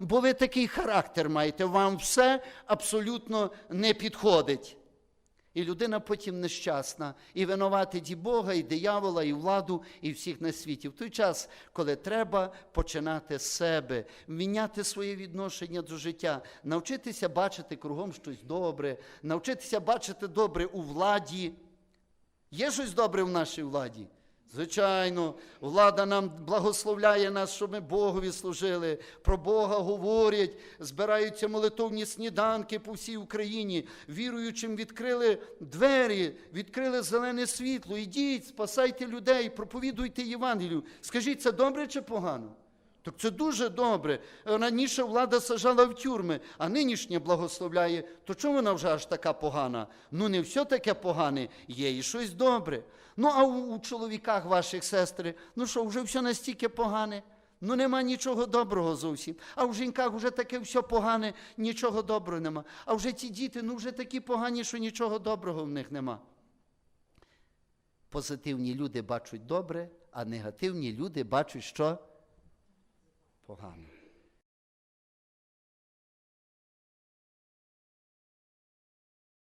бо ви такий характер маєте, вам все абсолютно не підходить. І людина потім нещасна, і винуватить і Бога, і диявола, і владу, і всіх на світі. В той час, коли треба починати з себе, міняти своє відношення до життя, навчитися бачити кругом щось добре, навчитися бачити добре у владі. Є щось добре в нашій владі? Звичайно, влада нам благословляє нас, щоб ми Богові служили, про Бога говорять, збираються молитовні сніданки по всій Україні, віруючим відкрили двері, відкрили зелене світло. Ідіть, спасайте людей, проповідуйте Євангелію. Скажіть, це добре чи погано? Так це дуже добре. Раніше влада сажала в тюрми, а нинішня благословляє. То чому вона вже аж така погана? Ну, не все таке погане, є і щось добре. Ну, а у, чоловіках ваших сестри, ну що, вже все настільки погане? Ну, нема нічого доброго зовсім. А в жінках вже таке все погане, нічого доброго нема. А вже ті діти, ну вже такі погані, що нічого доброго в них нема. Позитивні люди бачать добре, а негативні люди бачать що? Погано.